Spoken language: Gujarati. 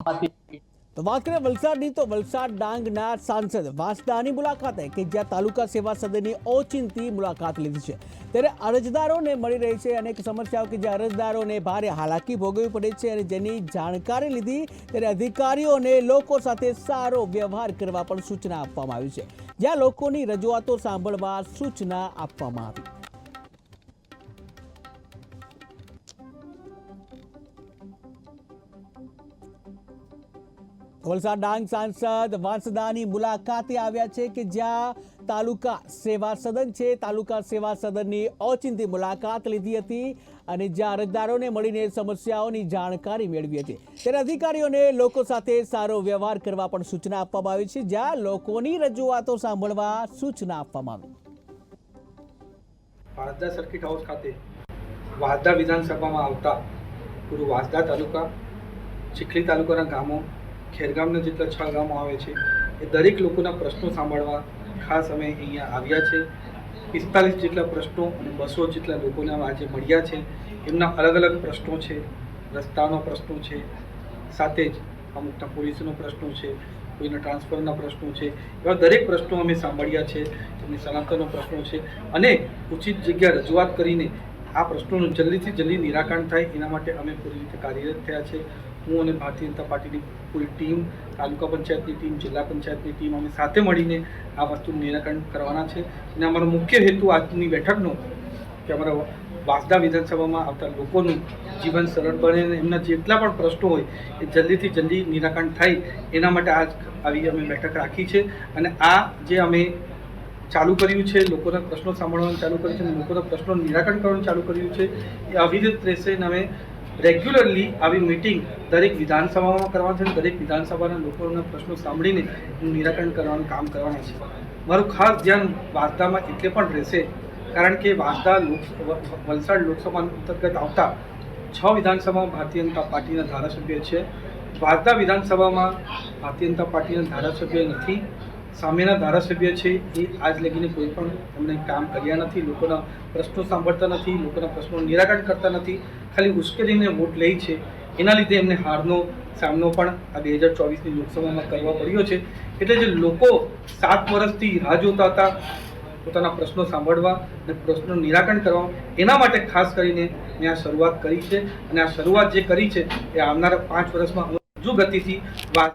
તો વાત કરીએ વલસાડની, તો વલસાડ ડાંગના સાંસદ વાંસદાની મુલાકાતે કે જ્યાં તાલુકા સેવા સદનની ઓચિંતી મુલાકાત લીધી છે. ત્યારે અરજદારોને મળી રહી છે અનેક સમસ્યાઓ કે જે અરજદારોને ભારે હાલાકી ભોગવવી પડે છે અને જેની જાણકારી લીધી ત્યારે અધિકારીઓને લોકો સાથે સારો વ્યવહાર કરવા પણ સૂચના આપવામાં આવી છે. જ્યાં લોકોની રજૂઆતો સાંભળવા સૂચના આપવામાં આવી. વલસાડ ડાંગ સાંસદ વાંસદાની મુલાકાતે આવ્યા છે કે જ્યાં તાલુકા સેવા સદન છે. તાલુકા સેવા સદનની ઓચિંતી મુલાકાત લીધી હતી અને જ્યાં અરજદારોને મળીને સમસ્યાઓની જાણકારી મેળવી હતી. ત્યારે અધિકારીઓને લોકો સાથે સારો વ્યવહાર કરવા પણ સૂચના આપવામાં આવી છે. જ્યાં લોકોની રજૂઆતો સાંભળવા સૂચના આપવામાં આવી. વાંસદા સર્કિટ હાઉસ ખાતે વાંસદા વિધાનસભામાં આવતા પૂરું વાંસદા તાલુકા, ચીખલી તાલુકાના ગામો ખેરગામના જેટલા છ ગામો આવે છે, એ દરેક લોકોના પ્રશ્નો સાંભળવા ખાસ અમે અહીંયા આવ્યા છે. પિસ્તાલીસ જેટલા પ્રશ્નો અને બસો જેટલા લોકોને આજે મળ્યા છે. એમના અલગ અલગ પ્રશ્નો છે, રસ્તાનો પ્રશ્નો છે, સાથે જ અમુકના પોલીસનો પ્રશ્નો છે, કોઈના ટ્રાન્સફરના પ્રશ્નો છે, એવા દરેક પ્રશ્નો અમે સાંભળ્યા છે, એમની સનાતનનો પ્રશ્નો છે. અને ઉચિત જગ્યા રજૂઆત કરીને આ પ્રશ્નોનું જલ્દીથી જલ્દી નિરાકરણ થાય, એના માટે અમે પૂરી રીતે કાર્યરત થયા છે. હું અને ભારતીય જનતા પાર્ટીની પૂરી ટીમ, તાલુકા પંચાયતની ટીમ, જિલ્લા પંચાયતની ટીમ અમે સાથે મળીને આ વસ્તુનું નિરાકરણ કરવાના છે. અને અમારો મુખ્ય હેતુ આજની બેઠકનો કે અમારા વાંસદા વિધાનસભામાં આવતા લોકોનું જીવન સરળ બને અને એમના જેટલા પણ પ્રશ્નો હોય એ જલ્દીથી જલ્દી નિરાકરણ થાય એના માટે આજ આવી અમે બેઠક રાખી છે. અને આ જે અમે ચાલુ કર્યું છે, લોકોના પ્રશ્નો સાંભળવાનું ચાલુ કર્યું છે અને લોકોના પ્રશ્નો નિરાકરણ કરવાનું ચાલુ કર્યું છે, એ અવિરત રહેશે અને અમે રેગ્યુલરલી આવી મિટિંગ દરેક વિધાનસભામાં કરવાની છે દરેક વિધાનસભાના લોકોના પ્રશ્નો સાંભળીને એનું નિરાકરણ કરવાનું, કામ કરવાના છે. મારું ખાસ ધ્યાન વાર્તામાં એટલે પણ રહેશે, કારણ કે વાર્તા લોક, વલસાડ લોકસભા અંતર્ગત આવતા છ વિધાનસભામાં ભારતીય જનતા પાર્ટીના ધારાસભ્ય છે. વાર્તા વિધાનસભામાં ભારતીય જનતા પાર્ટીના ધારાસભ્ય નથી. સામેના ધારાસભ્ય છે એ આજ લગીને કોઈ પણ એમને કામ કર્યા નથી, લોકોના પ્રશ્નો સાંભળતા નથી, લોકોના પ્રશ્નો નિરાકરણ કરતા નથી, ખાલી ઉશ્કેરીને વોટ લે છે. એના લીધે એમને હારનો સામનો પણ આ બે હજાર ચોવીસની લોકસભામાં કરવા પડ્યો છે. એટલે જે લોકો સાત વર્ષથી રાહ જોતા હતા, પોતાના પ્રશ્નો સાંભળવા અને પ્રશ્નોનું નિરાકરણ કરવા, એના માટે ખાસ કરીને મેં આ શરૂઆત કરી છે. અને આ શરૂઆત જે કરી છે એ આવનારા પાંચ વર્ષમાં હજુ ગતિથી વાત